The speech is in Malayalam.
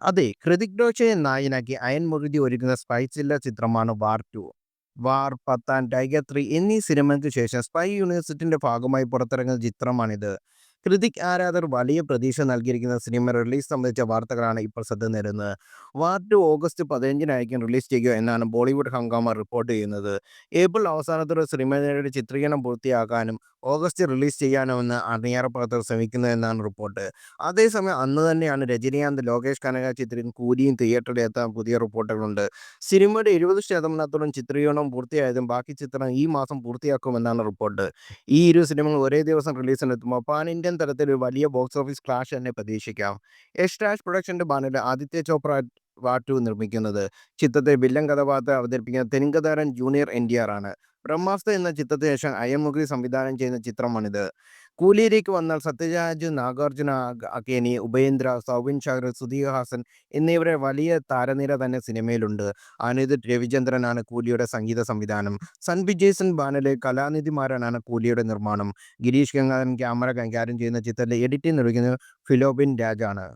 അതെ, ഹൃതിക് റോഷനെ നായനാക്കി അയൻ മുറുതി ഒരുക്കുന്ന സ്പൈ ചില്ലർ ചിത്രമാണ് War two. War, Pathaan, Tiger three എന്നീ സിനിമകൾക്ക് ശേഷം സ്പൈ യൂണിവേഴ്സിറ്റിന്റെ ഭാഗമായി പുറത്തിറങ്ങുന്ന ചിത്രമാണിത്. ഹൃതിക് ആരാധർ വലിയ പ്രതീക്ഷ നൽകിയിരിക്കുന്ന സിനിമ റിലീസ് സംബന്ധിച്ച വാർത്തകളാണ് ഇപ്പോൾ ശ്രദ്ധ നേടുന്നത്. വാർ ടു ഓഗസ്റ്റ് പതിനഞ്ചിനായിരിക്കും റിലീസ് ചെയ്യുക എന്നാണ് ബോളിവുഡ് ഹംഗാമ റിപ്പോർട്ട് ചെയ്യുന്നത്. ഏപ്രിൽ അവസാനത്തോടെ സിനിമയുടെ ചിത്രീകരണം പൂർത്തിയാക്കാനും ഓഗസ്റ്റിൽ റിലീസ് ചെയ്യാനുമാണ് അണിയറ പ്രവർത്തകർ ശ്രമിക്കുന്നതെന്നാണ് റിപ്പോർട്ട്. അതേസമയം അന്ന് തന്നെയാണ് രജനീകാന്ത് ലോകേഷ് കനക ചിത്രം കൂലിയും തിയേറ്ററിൽ എത്താൻ പുതിയ റിപ്പോർട്ടുകളുണ്ട്. സിനിമയുടെ എഴുപത് ശതമാനത്തോളം ചിത്രീകരണം പൂർത്തിയായതും ബാക്കി ചിത്രം ഈ മാസം പൂർത്തിയാക്കുമെന്നാണ് റിപ്പോർട്ട്. ഈ ഇരു സിനിമകൾ ഒരേ ദിവസം റിലീസിനെത്തുമ്പോൾ പാൻ ഇന്ത്യൻ തലത്തിൽ ഒരു വലിയ ബോക്സ് ഓഫീസ് ക്ലാഷ് തന്നെ പ്രതീക്ഷിക്കാം. യഷ് രാജ് പ്രൊഡക്ഷന്റെ ബാനറിൽ ആദിത്യ ചോപ്ര വാട്ടു നിർമ്മിക്കുന്നത്. ചിത്രത്തെ വില്ലൻ കഥാപാത്രം അവതരിപ്പിക്കുന്ന തെലുങ്ക് ജൂനിയർ എൻ ആണ്. ബ്രഹ്മാസ്ത്ര എന്ന ചിത്രത്തിന് ശേഷം മുകുന്ദൻ സംവിധാനം ചെയ്യുന്ന ചിത്രമാണിത്. കൂലിയിലേക്ക് വന്നാൽ സത്യരാജ്, നാഗാർജുന അക്കേനി, ഉപേന്ദ്ര, സൗബിൻ ഷാഹിർ, സുധീർ ഹാസൻ എന്നിവരെ വലിയ താരനിര തന്നെ സിനിമയിലുണ്ട്. അനിരുദ്ധ് രവിചന്ദ്രനാണ് കൂലിയുടെ സംഗീത സംവിധാനം. സൺ വിജയ്സൺ ബാനലെ കലാനിധിമാരനാണ് കൂലിയുടെ നിർമ്മാണം. ഗിരീഷ് ഗംഗാധരൻ ക്യാമറ കൈകാര്യം ചെയ്യുന്ന ചിത്രത്തിലെ എഡിറ്റിംഗ് നിർവഹിക്കുന്നത് ഫിലോബിൻ രാജാണ്.